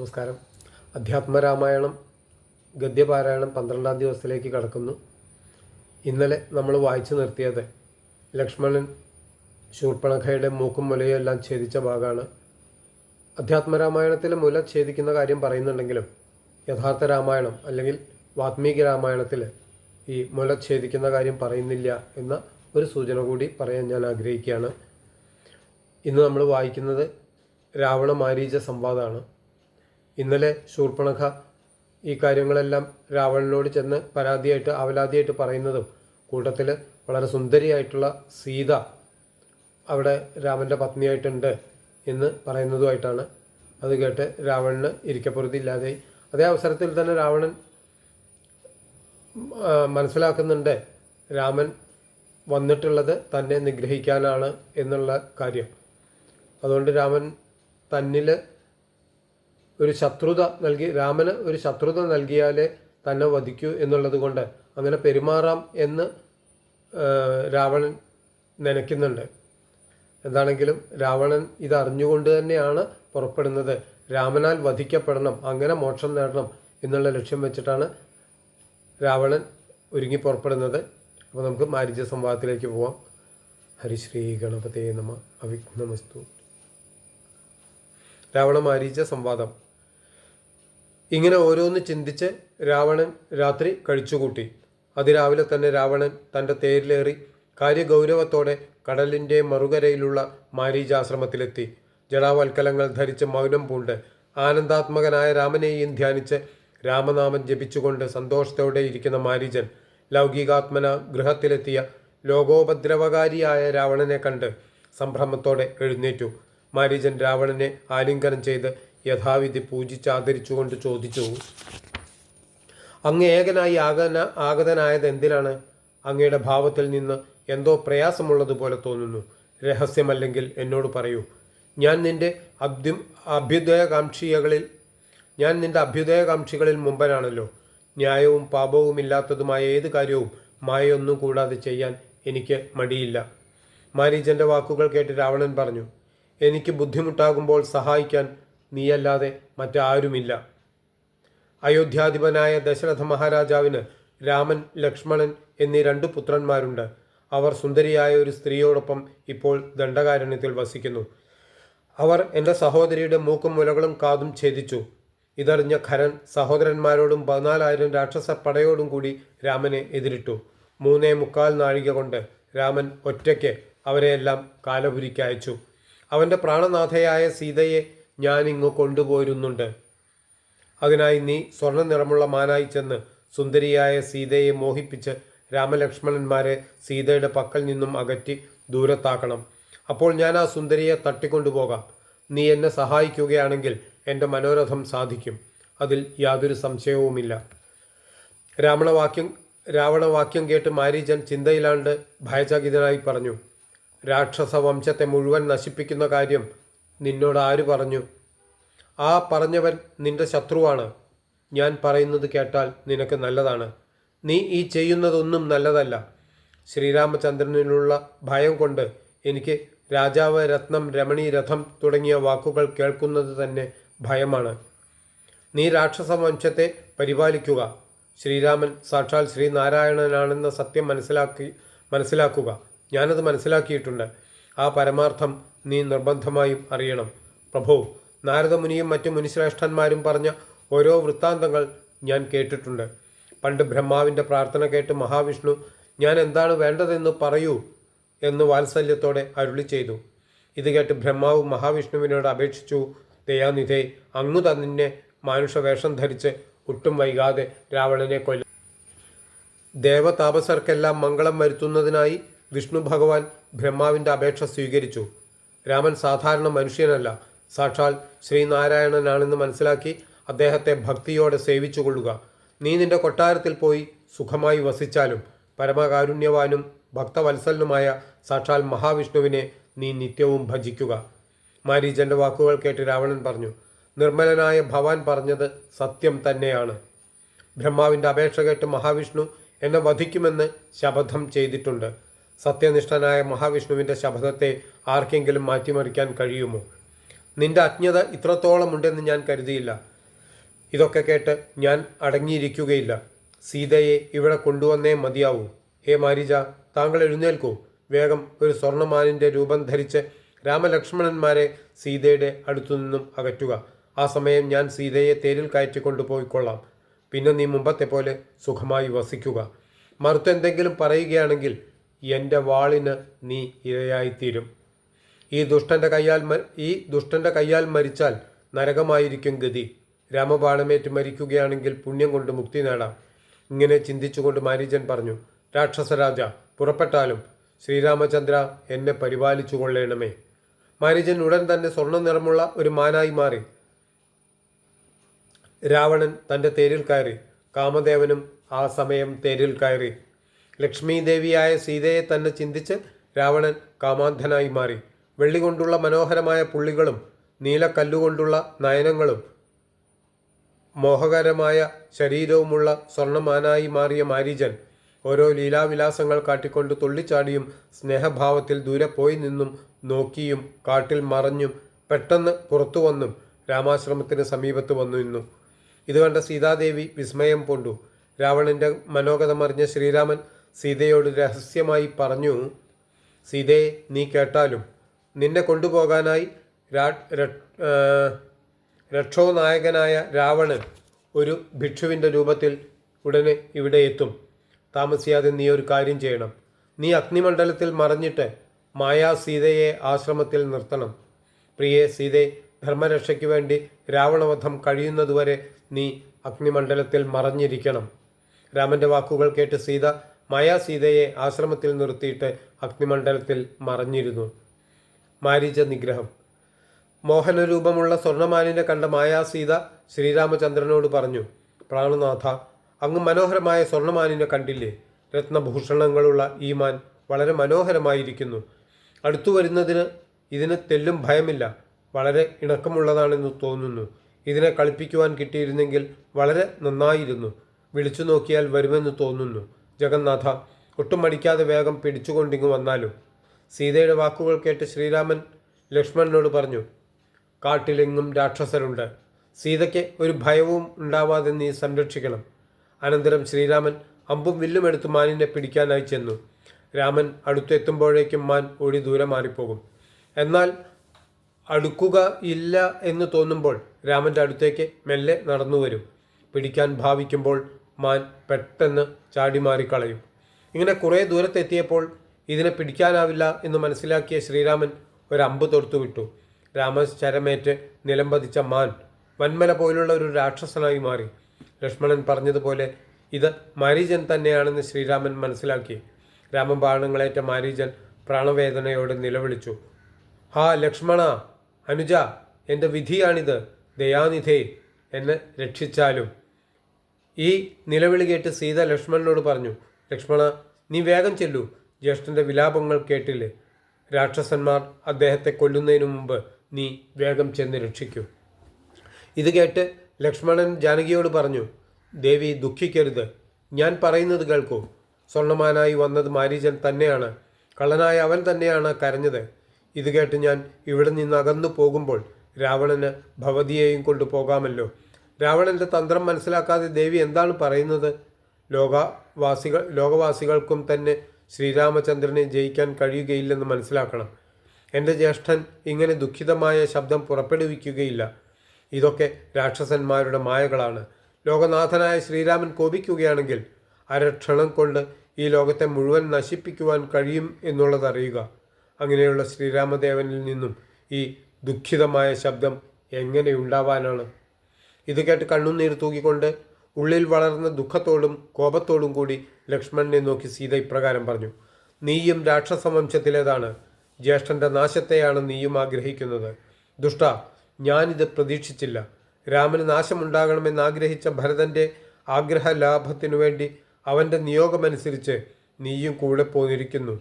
നമസ്കാരം. അധ്യാത്മരാമായണം ഗദ്യപാരായണം പന്ത്രണ്ടാം ദിവസത്തിലേക്ക് കടക്കുന്നു. ഇന്നലെ നമ്മൾ വായിച്ചു നിർത്തിയത് ലക്ഷ്മണൻ ശൂർപ്പണഖയുടെ മൂക്കും മുലയും എല്ലാം ഛേദിച്ച ഭാഗമാണ്. അധ്യാത്മരാമായണത്തിൽ മുല ഛേദിക്കുന്ന കാര്യം പറയുന്നുണ്ടെങ്കിലും യഥാർത്ഥ രാമായണം അല്ലെങ്കിൽ വാത്മീകി രാമായണത്തിൽ ഈ മുല ഛേദിക്കുന്ന കാര്യം പറയുന്നില്ല എന്ന ഒരു സൂചന കൂടി പറയാൻ ഞാൻ ആഗ്രഹിക്കുകയാണ്. ഇന്ന് നമ്മൾ വായിക്കുന്നത് രാവണ മാരീച സംവാദമാണ്. ഇന്നലെ ശൂർപ്പണഖ ഈ കാര്യങ്ങളെല്ലാം രാവണനോട് ചെന്ന് പരാതിയായിട്ട് അവലാതിയായിട്ട് പറയുന്നതും കൂട്ടത്തിൽ വളരെ സുന്ദരിയായിട്ടുള്ള സീത അവിടെ രാമന്റെ പത്നിയായിട്ടുണ്ട് എന്ന് പറയുന്നതുമായിട്ടാണ് അത് കേട്ട് രാവണന് ഇരിക്കപ്പുറത്തി ഇല്ലാതെയായി. അതേ അവസരത്തിൽ തന്നെ രാവണൻ മനസ്സിലാക്കുന്നുണ്ട് രാമൻ വന്നിട്ടുള്ളത് തന്നെ നിഗ്രഹിക്കാനാണ് എന്നുള്ള കാര്യം. അതുകൊണ്ട് രാമൻ തന്നിൽ ഒരു ശത്രുത നൽകി രാമന് ഒരു ശത്രുത നൽകിയാലേ തന്നെ വധിക്കൂ എന്നുള്ളത് കൊണ്ട് അങ്ങനെ പെരുമാറാം എന്ന് രാവണൻ നനയ്ക്കുന്നുണ്ട്. എന്താണെങ്കിലും രാവണൻ ഇത് അറിഞ്ഞുകൊണ്ട് തന്നെയാണ് പുറപ്പെടുന്നത്. രാമനാൽ വധിക്കപ്പെടണം അങ്ങനെ മോക്ഷം നേടണം എന്നുള്ള ലക്ഷ്യം വെച്ചിട്ടാണ് രാവണൻ ഒരുങ്ങി പുറപ്പെടുന്നത്. അപ്പോൾ നമുക്ക് മാരിജ സംവാദത്തിലേക്ക് പോവാം. ഹരിശ്രീ ഗണപതേ നമ അവിഘ്നമസ്തു. രാവണ മാരീച സംവാദം. ഇങ്ങനെ ഓരോന്ന് ചിന്തിച്ച് രാവണൻ രാത്രി കഴിച്ചുകൂട്ടി. അതിരാവിലെ തന്നെ രാവണൻ തന്റെ തേരിലേറി കാര്യഗൗരവത്തോടെ കടലിന്റെ മറുകരയിലുള്ള മാരീചാശ്രമത്തിലെത്തി ജടാവൽക്കലങ്ങൾ ധരിച്ച് മൗനം പൂണ്ട്. ആനന്ദാത്മകനായ രാമനെയും ധ്യാനിച്ച് രാമനാമം ജപിച്ചുകൊണ്ട് സന്തോഷത്തോടെ ഇരിക്കുന്ന മാരീചൻ ലൗകികാത്മന ഗൃഹത്തിലെത്തിയ ലോകോപദ്രവകാരിയായ രാവണനെ കണ്ട് സംഭ്രമത്തോടെ എഴുന്നേറ്റു. മാരീചൻ രാവണനെ ആലിംഗനം ചെയ്ത് യഥാവിധി പൂജിച്ചാദരിച്ചുകൊണ്ട് ചോദിച്ചു അങ്ങ് ഏകനായി ആകന ആഗതനായത് എന്തിനാണ് അങ്ങയുടെ ഭാവത്തിൽ നിന്ന് എന്തോ പ്രയാസമുള്ളതുപോലെ തോന്നുന്നു. രഹസ്യമല്ലെങ്കിൽ എന്നോട് പറയൂ. ഞാൻ നിന്റെ അഭ്യു അഭ്യുദയകാംക്ഷികളിൽ ഞാൻ നിന്റെ അഭ്യുദയകാംക്ഷികളിൽ മുമ്പനാണല്ലോ. ന്യായവും പാപവും ഇല്ലാത്തതുമായ ഏത് കാര്യവും മായൊന്നും കൂടാതെ ചെയ്യാൻ എനിക്ക് മടിയില്ല. മാരീജന്റെ വാക്കുകൾ കേട്ട് രാവണൻ പറഞ്ഞു എനിക്ക് ബുദ്ധിമുട്ടാകുമ്പോൾ സഹായിക്കാൻ നീയല്ലാതെ മറ്റാരുമില്ല. അയോധ്യാധിപനായ ദശരഥ മഹാരാജാവിന് രാമൻ ലക്ഷ്മണൻ എന്നീ രണ്ട് പുത്രന്മാരുണ്ട്. അവർ സുന്ദരിയായ ഒരു സ്ത്രീയോടൊപ്പം ഇപ്പോൾ ദണ്ഡകാരണ്യത്തിൽ വസിക്കുന്നു. അവർ എന്റെ സഹോദരിയുടെ മൂക്കും മുലകളും കാതും ഛേദിച്ചു. ഇതറിഞ്ഞ ഖരൻ സഹോദരന്മാരോടും പതിനാലായിരം രാക്ഷസ പടയോടും കൂടി രാമനെ എതിരിട്ടു. മൂന്നേ മുക്കാൽ നാഴിക കൊണ്ട് രാമൻ ഒറ്റയ്ക്ക് അവരെയെല്ലാം കാലപുരിക്ക് അയച്ചു. അവന്റെ പ്രാണനാഥയായ സീതയെ ഞാനിങ്ങ് കൊണ്ടുപോരുന്നുണ്ട്. അതിനായി നീ സ്വർണ നിറമുള്ള മാനായി ചെന്ന് സുന്ദരിയായ സീതയെ മോഹിപ്പിച്ച് രാമലക്ഷ്മണന്മാരെ സീതയുടെ പക്കൽ നിന്നും അകറ്റി ദൂരത്താക്കണം. അപ്പോൾ ഞാൻ ആ സുന്ദരിയെ തട്ടിക്കൊണ്ടുപോകാം. നീ എന്നെ സഹായിക്കുകയാണെങ്കിൽ എന്റെ മനോരഥം സാധിക്കും. അതിൽ യാതൊരു സംശയവുമില്ല. രാവണവാക്യം രാവണവാക്യം കേട്ട് മാരീചൻ ചിന്തയിലാണ്ട് ഭയചകിതനായി പറഞ്ഞു രാക്ഷസ വംശത്തെ മുഴുവൻ നശിപ്പിക്കുന്ന കാര്യം നിന്നോട് ആര് പറഞ്ഞു? ആ പറഞ്ഞവൻ നിന്റെ ശത്രുവാണ്. ഞാൻ പറയുന്നത് കേട്ടാൽ നിനക്ക് നല്ലതാണ്. നീ ഈ ചെയ്യുന്നതൊന്നും നല്ലതല്ല. ശ്രീരാമചന്ദ്രനിലുള്ള ഭയം കൊണ്ട് എനിക്ക് രാജാവ് രത്നം രമണി രഥം തുടങ്ങിയ വാക്കുകൾ കേൾക്കുന്നത് തന്നെ ഭയമാണ്. നീ രാക്ഷസ വംശത്തെ പരിപാലിക്കുക. ശ്രീരാമൻ സാക്ഷാൽ ശ്രീനാരായണനാണെന്ന സത്യം മനസ്സിലാക്കി മനസ്സിലാക്കുക. ഞാനത് മനസ്സിലാക്കിയിട്ടുണ്ട്. ആ പരമാർത്ഥം നീ നിർബന്ധമായും അറിയണം. പ്രഭു നാരദമുനിയും മറ്റു മുനിശ്രേഷ്ഠന്മാരും പറഞ്ഞ ഓരോ വൃത്താന്തങ്ങൾ ഞാൻ കേട്ടിട്ടുണ്ട്. പണ്ട് ബ്രഹ്മാവിന്റെ പ്രാർത്ഥന കേട്ട് മഹാവിഷ്ണു ഞാൻ എന്താണ് വേണ്ടതെന്ന് പറയൂ എന്ന് വാത്സല്യത്തോടെ അരുളി ചെയ്തു. ഇത് കേട്ട് ബ്രഹ്മാവ് മഹാവിഷ്ണുവിനോട് അപേക്ഷിച്ചു ദയാനിധേ അങ്ങു തന്നെ മാനുഷവേഷം ധരിച്ച് ഒട്ടും വൈകാതെ രാവണനെ കൊല്ല. ദേവതാപസർക്കെല്ലാം മംഗളം വരുത്തുന്നതിനായി വിഷ്ണു ഭഗവാൻ ബ്രഹ്മാവിന്റെ അപേക്ഷ സ്വീകരിച്ചു. രാമൻ സാധാരണ മനുഷ്യനല്ല. സാക്ഷാൽ ശ്രീനാരായണനാണെന്ന് മനസ്സിലാക്കി അദ്ദേഹത്തെ ഭക്തിയോടെ സേവിച്ചുകൊള്ളുക. നീ നിന്റെ കൊട്ടാരത്തിൽ പോയി സുഖമായി വസിച്ചാലും പരമകാരുണ്യവാനും ഭക്തവത്സലനുമായ സാക്ഷാൽ മഹാവിഷ്ണുവിനെ നീ നിത്യവും ഭജിക്കുക. മാരീജന്റെ വാക്കുകൾ കേട്ട് രാവണൻ പറഞ്ഞു നിർമ്മലനായ ഭവാൻ പറഞ്ഞത് സത്യം തന്നെയാണ്. ബ്രഹ്മാവിന്റെ അപേക്ഷ കേട്ട് മഹാവിഷ്ണു എന്നെ വധിക്കുമെന്ന് ശപഥം ചെയ്തിട്ടുണ്ട്. സത്യനിഷ്ഠനായ മഹാവിഷ്ണുവിന്റെ ശബ്ദത്തെ ആർക്കെങ്കിലും മാറ്റിമറിക്കാൻ കഴിയുമോ? നിന്റെ അജ്ഞത ഇത്രത്തോളം ഉണ്ടെന്ന് ഞാൻ കരുതിയില്ല. ഇതൊക്കെ കേട്ട് ഞാൻ അടങ്ങിയിരിക്കുകയില്ല. സീതയെ ഇവിടെ കൊണ്ടുവന്നേ മതിയാവൂ. ഹേ മാരിജ താങ്കൾ എഴുന്നേൽക്കൂ. വേഗം ഒരു സ്വർണമാനിന്റെ രൂപം ധരിച്ച് രാമലക്ഷ്മണന്മാരെ സീതയുടെ അടുത്തു നിന്നും അകറ്റുക. ആ സമയം ഞാൻ സീതയെ തേരിൽ കയറ്റിക്കൊണ്ടു പോയിക്കൊള്ളാം. പിന്നെ നീ മുമ്പത്തെ പോലെ സുഖമായി വസിക്കുക. മറുത്തെന്തെങ്കിലും പറയുകയാണെങ്കിൽ എന്റെ വാളിന് നീ ഇരയായിത്തീരും. ഈ ദുഷ്ടന്റെ കയ്യാൽ ഈ ദുഷ്ടന്റെ കയ്യാൽ മരിച്ചാൽ നരകമായിരിക്കും ഗതി. രാമബാണമേറ്റ് മരിക്കുകയാണെങ്കിൽ പുണ്യം കൊണ്ട് മുക്തി നേടാം. ഇങ്ങനെ ചിന്തിച്ചുകൊണ്ട് മാരീജൻ പറഞ്ഞു രാക്ഷസരാജ പുറപ്പെട്ടാലും ശ്രീരാമചന്ദ്ര എന്നെ പരിപാലിച്ചു കൊള്ളേണമേ. മാരീജൻ ഉടൻ തന്നെ സ്വർണ നിറമുള്ള ഒരു മാനായി മാറി. രാവണൻ തന്റെ തേരിൽ കയറി കാമദേവനും ആ സമയം തേരിൽ കയറി. ലക്ഷ്മി ദേവിയായ സീതയെ തന്നെ ചിന്തിച്ച് രാവണൻ കാമാന്ധനായി മാറി. വെള്ളി കൊണ്ടുള്ള മനോഹരമായ പുള്ളികളും നീലക്കല്ലുകൊണ്ടുള്ള നയനങ്ങളും മോഹകരമായ ശരീരവുമുള്ള സ്വർണമാനായി മാറിയ മാരീജൻ ഓരോ ലീലാവിലാസങ്ങൾ കാട്ടിക്കൊണ്ട് തുള്ളിച്ചാടിയും സ്നേഹഭാവത്തിൽ ദൂരെ പോയി നിന്നും നോക്കിയും കാട്ടിൽ മറഞ്ഞും പെട്ടെന്ന് പുറത്തു വന്നും രാമാശ്രമത്തിന് സമീപത്ത് വന്നു നിന്നു. ഇത് കണ്ട സീതാദേവി വിസ്മയം പൂണ്ടു. രാവണന്റെ മനോഗതമറിഞ്ഞ ശ്രീരാമൻ സീതയോട് രഹസ്യമായി പറഞ്ഞു സീതയെ നീ കേട്ടാലും നിന്നെ കൊണ്ടുപോകാനായി രക്ഷോനായകനായ രാവണൻ ഒരു ഭിക്ഷുവിന്റെ രൂപത്തിൽ ഉടനെ ഇവിടെ എത്തും. താമസിയാതെ നീ ഒരു കാര്യം ചെയ്യണം. നീ അഗ്നിമണ്ഡലത്തിൽ മറഞ്ഞിട്ട് മായാ സീതയെ ആശ്രമത്തിൽ നിർത്തണം. പ്രിയെ സീതയെ ധർമ്മരക്ഷയ്ക്ക് വേണ്ടി രാവണവധം കഴിയുന്നതുവരെ നീ അഗ്നിമണ്ഡലത്തിൽ മറഞ്ഞിരിക്കണം. രാമന്റെ വാക്കുകൾ കേട്ട് സീത മായാ സീതയെ ആശ്രമത്തിൽ നിർത്തിയിട്ട് അഗ്നിമണ്ഡലത്തിൽ മറഞ്ഞിരുന്നു. മാരീച നിഗ്രഹം മോഹനരൂപമുള്ള സ്വർണമാലിനെ കണ്ട മായാസീത ശ്രീരാമചന്ദ്രനോട് പറഞ്ഞു പ്രാണനാഥ അങ്ങ് മനോഹരമായ സ്വർണമാനിനെ കണ്ടില്ലേ? രത്നഭൂഷണങ്ങളുള്ള ഈ മാൻ വളരെ മനോഹരമായിരിക്കുന്നു. അടുത്തു വരുന്നതിന് ഇതിന് തെല്ലും ഭയമില്ല വളരെ ഇണക്കമുള്ളതാണെന്ന് തോന്നുന്നു. ഇതിനെ കളിപ്പിക്കുവാൻ കിട്ടിയിരുന്നെങ്കിൽ വളരെ നന്നായിരുന്നു. വിളിച്ചു നോക്കിയാൽ വരുമെന്ന് തോന്നുന്നു. ജഗന്നാഥ ഒട്ടും മടിക്കാതെ വേഗം പിടിച്ചുകൊണ്ടിങ്ങ് വന്നാലും? സീതയുടെ വാക്കുകൾ കേട്ട് ശ്രീരാമൻ ലക്ഷ്മണനോട് പറഞ്ഞു കാട്ടിലെങ്ങും രാക്ഷസരുണ്ട്. സീതയ്ക്ക് ഒരു ഭയവും ഉണ്ടാവാതെ നീ സംരക്ഷിക്കണം. അനന്തരം ശ്രീരാമൻ അമ്പും വില്ലും എടുത്ത് മാനിനെ പിടിക്കാനായി ചെന്നു. രാമൻ അടുത്തെത്തുമ്പോഴേക്കും മാൻ ഓടി ദൂരെ മാറിപ്പോകും. എന്നാൽ അടുക്കുക ഇല്ല എന്ന് തോന്നുമ്പോൾ രാമന്റെ അടുത്തേക്ക് മെല്ലെ നടന്നു വരും പിടിക്കാൻ ഭാവിക്കുമ്പോൾ മാൻ പെട്ടെന്ന് ചാടി മാറിക്കളയും ഇങ്ങനെ കുറേ ദൂരത്തെത്തിയപ്പോൾ ഇതിനെ പിടിക്കാനാവില്ല എന്ന് മനസ്സിലാക്കിയ ശ്രീരാമൻ ഒരു അമ്പ് തൊടുത്തുവിട്ടു. രാമശരമേറ്റ് നിലംപതിച്ച മാൻ വന്മല പോലുള്ള ഒരു രാക്ഷസനായി മാറി. ലക്ഷ്മണൻ പറഞ്ഞതുപോലെ ഇത് മാരീജൻ തന്നെയാണെന്ന് ശ്രീരാമൻ മനസ്സിലാക്കി. രാമൻ രാമബാണങ്ങളേറ്റ മാരീജൻ പ്രാണവേദനയോടെ നിലവിളിച്ചു. ഹാ ലക്ഷ്മണ അനുജ എന്റെ വിധിയാണിത്. ദയാനിധേ എന്നെ രക്ഷിച്ചാലും. ഈ നിലവിളി കേട്ട് സീത ലക്ഷ്മണനോട് പറഞ്ഞു ലക്ഷ്മണ നീ വേഗം ചെല്ലൂ. ജ്യേഷ്ഠന്റെ വിലാപങ്ങൾ കേട്ടില്ലേ? രാക്ഷസന്മാർ അദ്ദേഹത്തെ കൊല്ലുന്നതിനു മുമ്പ് നീ വേഗം ചെന്ന് രക്ഷിക്കൂ. ഇത് കേട്ട് ലക്ഷ്മണൻ ജാനകിയോട് പറഞ്ഞു ദേവി ദുഃഖിക്കരുത്. ഞാൻ പറയുന്നത് കേൾക്കൂ. സ്വർണമാനായി വന്നത് മാരീജൻ തന്നെയാണ്. കള്ളനായ അവൻ തന്നെയാണ് കരഞ്ഞത്. ഇത് കേട്ട് ഞാൻ ഇവിടെ നിന്ന് അകന്നു പോകുമ്പോൾ രാവണന് ഭവതിയെയും കൊണ്ട് പോകാമല്ലോ. രാവണന്റെ തന്ത്രം മനസ്സിലാക്കാതെ ദേവി എന്താണ് പറയുന്നത്? ലോകവാസികൾ ലോകവാസികൾക്കും തന്നെ ശ്രീരാമചന്ദ്രനെ ജയിക്കാൻ കഴിയുകയില്ലെന്ന് മനസ്സിലാക്കണം. എന്റെ ജ്യേഷ്ഠൻ ഇങ്ങനെ ദുഃഖിതമായ ശബ്ദം പുറപ്പെടുവിക്കുകയില്ല. ഇതൊക്കെ രാക്ഷസന്മാരുടെ മായകളാണ്. ലോകനാഥനായ ശ്രീരാമൻ കോപിക്കുകയാണെങ്കിൽ അരക്ഷണം കൊണ്ട് ഈ ലോകത്തെ മുഴുവൻ നശിപ്പിക്കുവാൻ കഴിയും എന്നുള്ളതറിയുക അങ്ങനെയുള്ള ശ്രീരാമദേവനിൽ നിന്നും ഈ ദുഃഖിതമായ ശബ്ദം എങ്ങനെ ഉണ്ടാവാനാണ്? ഇത് കേട്ട് കണ്ണുനീർ തൂക്കിക്കൊണ്ട് ഉള്ളിൽ വളർന്ന ദുഃഖത്തോടും കോപത്തോടും കൂടി ലക്ഷ്മണനെ നോക്കി സീത ഇപ്രകാരം പറഞ്ഞു നീയും രാക്ഷസവംശത്തിലേതാണ്. ജ്യേഷ്ഠന്റെ നാശത്തെയാണ് നീയും ആഗ്രഹിക്കുന്നത്. ദുഷ്ട ഞാനിത് പ്രതീക്ഷിച്ചില്ല. രാമന് നാശമുണ്ടാകണമെന്ന് ആഗ്രഹിച്ച ഭരതന്റെ ആഗ്രഹ ലാഭത്തിനു വേണ്ടി അവന്റെ നിയോഗമനുസരിച്ച് നീയും കൂടെ പോന്നിരിക്കുന്നു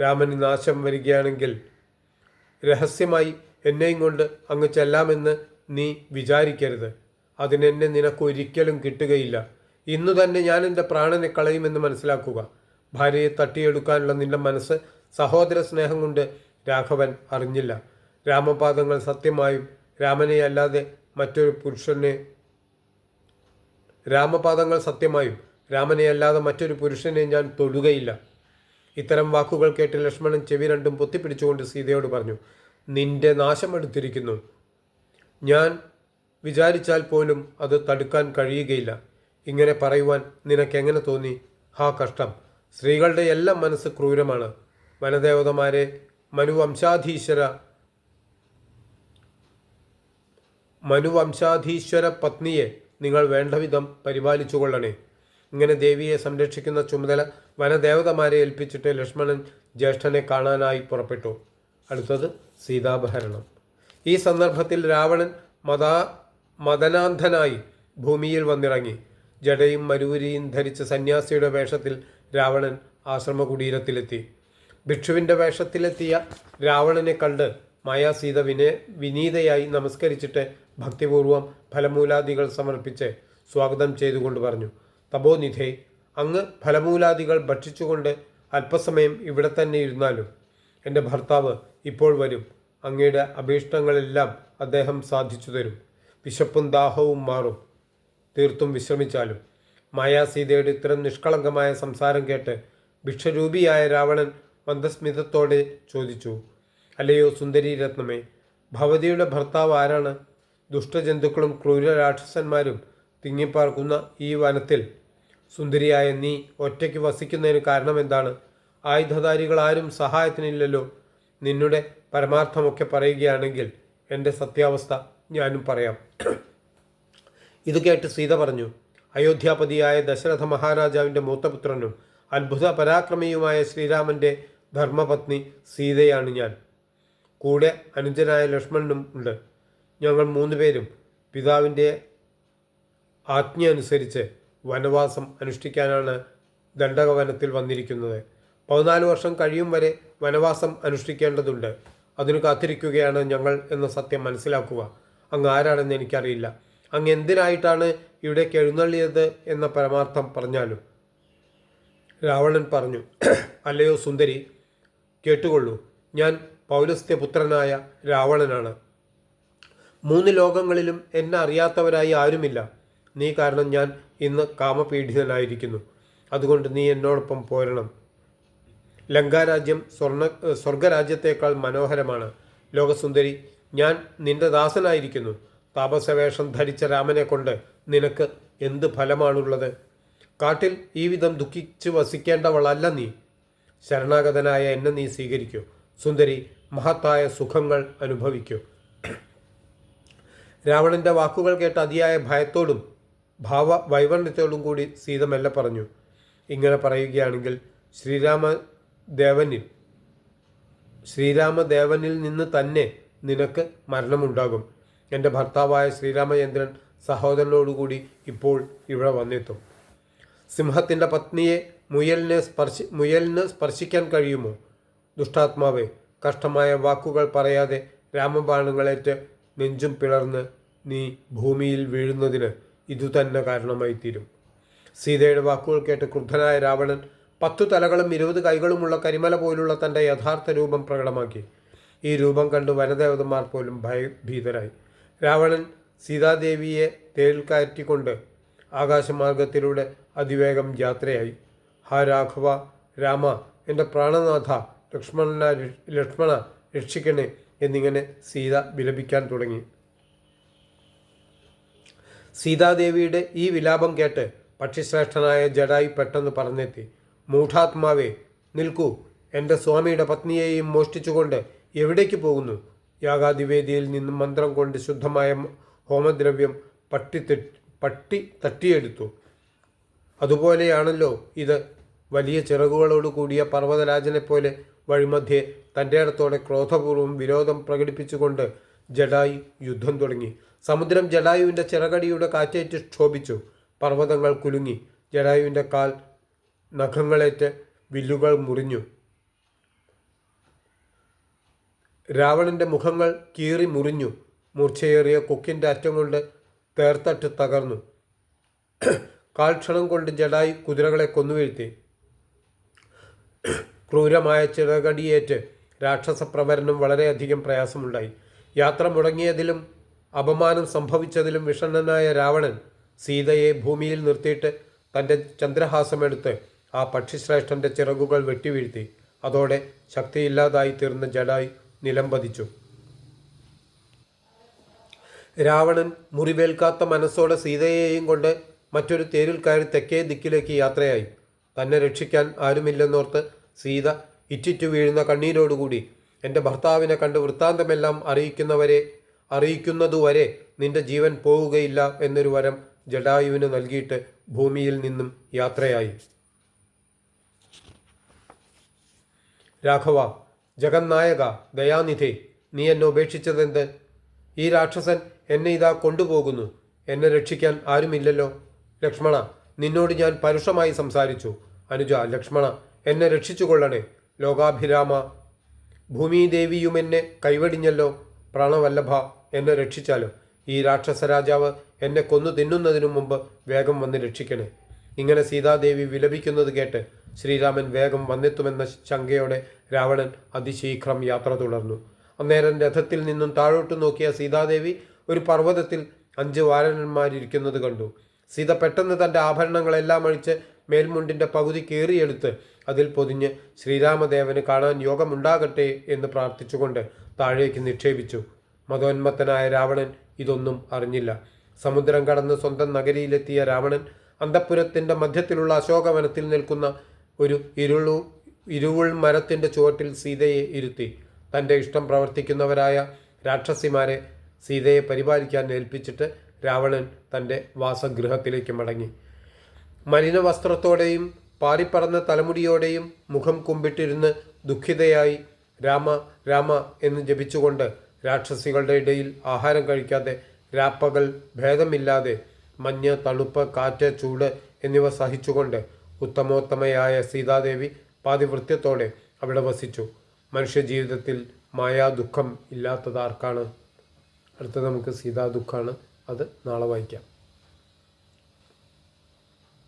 രാമന് നാശം വരികയാണെങ്കിൽ രഹസ്യമായി എന്നെയും കൊണ്ട് അങ്ങ് ചെല്ലാമെന്ന് നീ വിചാരിക്കരുത്. അതിനെന്നെ നിനക്ക് ഒരിക്കലും കിട്ടുകയില്ല. ഇന്നു തന്നെ ഞാൻ എന്റെ പ്രാണനെ കളയുമെന്ന് മനസ്സിലാക്കുക. ഭാര്യയെ തട്ടിയെടുക്കാനുള്ള നിന്റെ മനസ്സ് സഹോദര സ്നേഹം കൊണ്ട് രാഘവൻ അറിഞ്ഞില്ല. രാമപാദങ്ങൾ സത്യമായും രാമനെ അല്ലാതെ മറ്റൊരു പുരുഷനെ രാമപാദങ്ങൾ സത്യമായും രാമനെ അല്ലാതെ മറ്റൊരു പുരുഷനെ ഞാൻ തൊടുകയില്ല. ഇത്തരം വാക്കുകൾ കേട്ട് ലക്ഷ്മണൻ ചെവി രണ്ടും പൊത്തിപ്പിടിച്ചുകൊണ്ട് സീതയോട് പറഞ്ഞു നിന്റെ നാശമെടുത്തിരിക്കുന്നു. ഞാൻ വിചാരിച്ചാൽ പോലും അത് തടുക്കാൻ കഴിയുകയില്ല. ഇങ്ങനെ പറയുവാൻ നിനക്കെങ്ങനെ തോന്നി? ഹാ കഷ്ടം. സ്ത്രീകളുടെ എല്ലാം മനസ്സ് ക്രൂരമാണ്. വനദേവതമാരെ മനുവംശാധീശ്വര മനുവംശാധീശ്വര പത്നിയെ നിങ്ങൾ വേണ്ടവിധം പരിപാലിച്ചുകൊള്ളണേ. ഇങ്ങനെ ദേവിയെ സംരക്ഷിക്കുന്ന ചുമതല വനദേവതമാരെ ഏൽപ്പിച്ചിട്ട് ലക്ഷ്മണൻ ജ്യേഷ്ഠനെ കാണാനായി പുറപ്പെട്ടു. അടുത്തത് സീതാപഹരണം. ഈ സന്ദർഭത്തിൽ രാവണൻ മതാ മദനാന്ധനായി ഭൂമിയിൽ വന്നിറങ്ങി. ജടയും മരൂരിയും ധരിച്ച സന്യാസിയുടെ വേഷത്തിൽ രാവണൻ ആശ്രമകുടീരത്തിലെത്തി. ഭിക്ഷുവിന്റെ വേഷത്തിലെത്തിയ രാവണനെ കണ്ട് മായാസീത വിനയ വിനീതയായി നമസ്കരിച്ചിട്ട് ഭക്തിപൂർവം ഫലമൂലാദികൾ സമർപ്പിച്ച് സ്വാഗതം ചെയ്തുകൊണ്ട് പറഞ്ഞു തപോനിധേ അങ്ങ് ഫലമൂലാദികൾ ഭക്ഷിച്ചുകൊണ്ട് അല്പസമയം ഇവിടെ തന്നെ ഇരുന്നാലും. എന്റെ ഭർത്താവ് ഇപ്പോൾ വരും. അങ്ങയുടെ അഭീഷ്ടങ്ങളെല്ലാം അദ്ദേഹം സാധിച്ചു തരും വിശപ്പും ദാഹവും മാറും. തീർത്തും വിശ്രമിച്ചാലും. മായാസീതയുടെ ഇത്തരം നിഷ്കളങ്കമായ സംസാരം കേട്ട് ഭിക്ഷരൂപിയായ രാവണൻ മന്ദസ്മിതത്തോടെ ചോദിച്ചു അല്ലയോ സുന്ദരി രത്നമേ ഭവതിയുടെ ഭർത്താവ് ആരാണ്? ദുഷ്ടജന്തുക്കളും ക്രൂര രാക്ഷസന്മാരും തിങ്ങിപ്പാർക്കുന്ന ഈ വനത്തിൽ. സുന്ദരിയായ നീ ഒറ്റയ്ക്ക് വസിക്കുന്നതിന് കാരണം എന്താണ്? ആയുധധാരികൾ ആരും സഹായത്തിനില്ലല്ലോ. നിന്നുടെ പരമാർത്ഥമൊക്കെ പറയുകയാണെങ്കിൽ എന്റെ സത്യാവസ്ഥ ഞാനും പറയാം. ഇത് കേട്ട് സീത പറഞ്ഞു അയോധ്യാപതിയായ ദശരഥ മഹാരാജാവിന്റെ മൂത്തപുത്രനും അത്ഭുത പരാക്രമിയുമായ ശ്രീരാമന്റെ ധർമ്മപത്നി സീതയാണ് ഞാൻ. കൂടെ അനുജനായ ലക്ഷ്മണനും ഉണ്ട്. ഞങ്ങൾ മൂന്ന് പേരും പിതാവിന്റെ ആജ്ഞ അനുസരിച്ച് വനവാസം അനുഷ്ഠിക്കാനാണ് ദണ്ഡകവനത്തിൽ വന്നിരിക്കുന്നത്. പതിനാല് വർഷം കഴിയും വരെ വനവാസം അനുഷ്ഠിക്കേണ്ടതുണ്ട്. അതിനു കാത്തിരിക്കുകയാണ് ഞങ്ങൾ എന്ന സത്യം മനസ്സിലാക്കുക. അങ്ങ് ആരാണെന്ന് എനിക്കറിയില്ല. അങ്ങ് എന്തിനായിട്ടാണ് ഇവിടേക്ക് എഴുന്നള്ളിയത് എന്ന പരമാർത്ഥം പറഞ്ഞാലും? രാവണൻ പറഞ്ഞു അല്ലയോ സുന്ദരി കേട്ടുകൊള്ളൂ. ഞാൻ പൗലസ്ത്യ പുത്രനായ രാവണനാണ്. മൂന്ന് ലോകങ്ങളിലും എന്നെ അറിയാത്തവരായി ആരുമില്ല. നീ കാരണം ഞാൻ ഇന്ന് കാമപീഡിതനായിരിക്കുന്നു. അതുകൊണ്ട് നീ എന്നോടൊപ്പം പോരണം. ലങ്കാരാജ്യം സ്വർണ സ്വർഗരാജ്യത്തേക്കാൾ മനോഹരമാണ്. ലോകസുന്ദരി ഞാൻ നിന്റെ ദാസനായിരിക്കുന്നു. താപസവേഷം ധരിച്ച രാമനെ കൊണ്ട് നിനക്ക് എന്ത് ഫലമാണുള്ളത്? കാട്ടിൽ ഈ വിധം ദുഃഖിച്ച് വസിക്കേണ്ടവളല്ല നീ. ശരണാഗതനായ എന്നെ നീ സ്വീകരിക്കൂ. സുന്ദരി മഹത്തായ സുഖങ്ങൾ അനുഭവിക്കൂ. രാവണന്റെ വാക്കുകൾ കേട്ട അതിയായ ഭയത്തോടും ഭാവ വൈവണ്യത്തോടും കൂടി സീത പറഞ്ഞു. ഇങ്ങനെ പറയുകയാണെങ്കിൽ ശ്രീരാമദേവനിൽ ശ്രീരാമദേവനിൽ നിന്ന് തന്നെ നിനക്ക് മരണമുണ്ടാകും. എന്റെ ഭർത്താവായ ശ്രീരാമചന്ദ്രൻ സഹോദരനോടുകൂടി ഇപ്പോൾ ഇവിടെ വന്നെത്തും. സിംഹത്തിന്റെ പത്നിയെ മുയലിനെ സ്പർശി മുയലിന് സ്പർശിക്കാൻ കഴിയുമോ? ദുഷ്ടാത്മാവെ കഷ്ടമായ വാക്കുകൾ പറയാതെ രാമബാണങ്ങളേറ്റ് നെഞ്ചും പിളർന്ന് നീ ഭൂമിയിൽ വീഴുന്നതിന് ഇതുതന്നെ കാരണമായി തീരും സീതയുടെ വാക്കുകൾ കേട്ട് ക്രുദ്ധനായ രാവണൻ പത്തു തലകളും ഇരുപത് കൈകളുമുള്ള കരിമല പോലുള്ള തന്റെ യഥാർത്ഥ രൂപം പ്രകടമാക്കി. ഈ രൂപം കണ്ട് വനദേവതന്മാർ പോലും ഭയഭീതരായി രാവണൻ സീതാദേവിയെ തേരിൽ കയറ്റിക്കൊണ്ട് ആകാശമാർഗത്തിലൂടെ അതിവേഗം യാത്രയായി. ഹാ രാഘവ രാമ എന്റെ പ്രാണനാഥ ലക്ഷ്മണ ലക്ഷ്മണ രക്ഷിക്കണേ എന്നിങ്ങനെ സീത വിലപിക്കാൻ തുടങ്ങി. സീതാദേവിയുടെ ഈ വിലാപം കേട്ട് പക്ഷിശ്രേഷ്ഠനായ ജഡായി പെട്ടെന്ന് പറഞ്ഞെത്തി. മൂഢാത്മാവേ നിൽക്കൂ. എന്റെ സ്വാമിയുടെ പത്നിയെയും മോഷ്ടിച്ചുകൊണ്ട് എവിടേക്ക് പോകുന്നു? യാഗാതിവേദിയിൽ നിന്നും മന്ത്രം കൊണ്ട് ശുദ്ധമായ ഹോമദ്രവ്യം പട്ടി പട്ടി തട്ടിയെടുത്തു. അതുപോലെയാണല്ലോ ഇത്. വലിയ ചിറകുകളോട് കൂടിയ പർവതരാജനെ പോലെ വഴിമധ്യേ തന്റെ അടുത്തോടെ ക്രോധപൂർവം വിരോധം പ്രകടിപ്പിച്ചുകൊണ്ട് ജഡായു യുദ്ധം തുടങ്ങി. സമുദ്രം ജഡായുവിന്റെ ചിറകടിയുടെ കാറ്റേറ്റ് ക്ഷോഭിച്ചു. പർവതങ്ങൾ കുലുങ്ങി. ജഡായുവിന്റെ കാൽ നഖങ്ങളേറ്റ് വില്ലുകൾ മുറിഞ്ഞു. രാവണന്റെ മുഖങ്ങൾ കീറി മുറിഞ്ഞു. മൂർച്ചയേറിയ കൊക്കിന്റെ അറ്റം കൊണ്ട് തേർത്തട്ട് തകർന്നു. കാൽക്ഷണം കൊണ്ട് ജഡായി കുതിരകളെ കൊന്നുവീഴ്ത്തി. ക്രൂരമായ ചിറകടിയേറ്റ് രാക്ഷസപ്രവരനും വളരെയധികം പ്രയാസമുണ്ടായി. യാത്ര മുടങ്ങിയതിലും അപമാനം സംഭവിച്ചതിലും വിഷണ്ണനായ രാവണൻ സീതയെ ഭൂമിയിൽ നിർത്തിയിട്ട് തന്റെ ചന്ദ്രഹാസമെടുത്ത് ആ പക്ഷിശ്രേഷ്ഠന്റെ ചിറകുകൾ വെട്ടിവീഴ്ത്തി. അതോടെ ശക്തിയില്ലാതായി തീർന്ന ജഡായി നിലം പതിച്ചു. രാവണൻ മുറിവേൽക്കാത്ത മനസ്സോടെ സീതയെയും കൊണ്ട് മറ്റൊരു തേരിൽ കയറി തെക്കേ ദിക്കിലേക്ക് യാത്രയായി. തന്നെ രക്ഷിക്കാൻ ആരുമില്ലെന്നോർത്ത് സീത ഇറ്റിറ്റു വീഴുന്ന കണ്ണീരോടുകൂടി എന്റെ ഭർത്താവിനെ കണ്ട് വൃത്താന്തമെല്ലാം അറിയിക്കുന്നവരെ അറിയിക്കുന്നതുവരെ നിന്റെ ജീവൻ പോവുകയില്ല എന്നൊരു വരം ജഡായുവിന് നൽകിയിട്ട് ഭൂമിയിൽ നിന്നും യാത്രയായി. രാഘവ ജഗന്നായക ദയാനിധി നീ എന്നെ ഉപേക്ഷിച്ചതെന്ത്? ഈ രാക്ഷസൻ എന്നെ ഇതാ കൊണ്ടുപോകുന്നു. എന്നെ രക്ഷിക്കാൻ ആരുമില്ലല്ലോ? ലക്ഷ്മണ നിന്നോട് ഞാൻ പരുഷമായി സംസാരിച്ചു. അനുജ ലക്ഷ്മണ എന്നെ രക്ഷിച്ചുകൊള്ളണേ. ലോകാഭിരാമ ഭൂമിദേവിയും എന്നെ കൈവടിഞ്ഞല്ലോ? പ്രാണവല്ലഭ എന്നെ രക്ഷിച്ചാലോ? ഈ രാക്ഷസ രാജാവ് എന്നെ കൊന്നു തിന്നുന്നതിനു മുമ്പ് വേഗം വന്ന് രക്ഷിക്കണേ. ഇങ്ങനെ സീതാദേവി വിലപിക്കുന്നത് കേട്ട് ശ്രീരാമൻ വേഗം വന്നെത്തുമെന്ന ശങ്കയോടെ രാവണൻ അതിശീഘ്രം യാത്ര തുടർന്നു. അന്നേരം രഥത്തിൽ നിന്നും താഴോട്ട് നോക്കിയ സീതാദേവി ഒരു പർവതത്തിൽ അഞ്ച് വാരനന്മാരിരിക്കുന്നത് കണ്ടു. സീത പെട്ടെന്ന് തന്റെ ആഭരണങ്ങളെല്ലാം അഴിച്ച് മേൽമുണ്ടിന്റെ പകുതി കീറിയെടുത്ത് അതിൽ പൊതിഞ്ഞ് ശ്രീരാമദേവന് കാണാൻ യോഗമുണ്ടാകട്ടെ എന്ന് പ്രാർത്ഥിച്ചുകൊണ്ട് താഴേക്ക് നിക്ഷേപിച്ചു. മതോന്മത്തനായ രാവണൻ ഇതൊന്നും അറിഞ്ഞില്ല. സമുദ്രം കടന്ന് സ്വന്തം നഗരിയിലെത്തിയ രാവണൻ അന്തപ്പുരത്തിന്റെ മധ്യത്തിലുള്ള അശോകവനത്തിൽ നിൽക്കുന്ന ഒരു ഇരുളു ഇരുവുൾ മരത്തിന്റെ ചുവട്ടിൽ സീതയെ ഇരുത്തി. തന്റെ ഇഷ്ടം പ്രവർത്തിക്കുന്നവരായ രാക്ഷസിമാരെ സീതയെ പരിപാലിക്കാൻ ഏൽപ്പിച്ചിട്ട് രാവണൻ തന്റെ വാസഗൃഹത്തിലേക്ക് മടങ്ങി. മലിന വസ്ത്രത്തോടെയും പാറിപ്പറന്ന തലമുടിയോടെയും മുഖം കുമ്പിട്ടിരുന്ന് ദുഃഖിതയായി രാമ രാമ എന്ന് ജപിച്ചുകൊണ്ട് രാക്ഷസികളുടെ ഇടയിൽ ആഹാരം കഴിക്കാതെ രാപ്പകൽ ഭേദമില്ലാതെ മഞ്ഞ് തണുപ്പ് കാറ്റ് ചൂട് എന്നിവ സഹിച്ചുകൊണ്ട് ഉത്തമോത്തമയായ സീതാദേവി പാതിവൃത്യത്തോടെ അവിടെ വസിച്ചു. മനുഷ്യജീവിതത്തിൽ മായാ ദുഃഖം ഇല്ലാത്തതാർക്കാണ്? അടുത്ത നമുക്ക് സീതാ ദുഃഖമാണ് അത് നാളെ വായിക്കാം.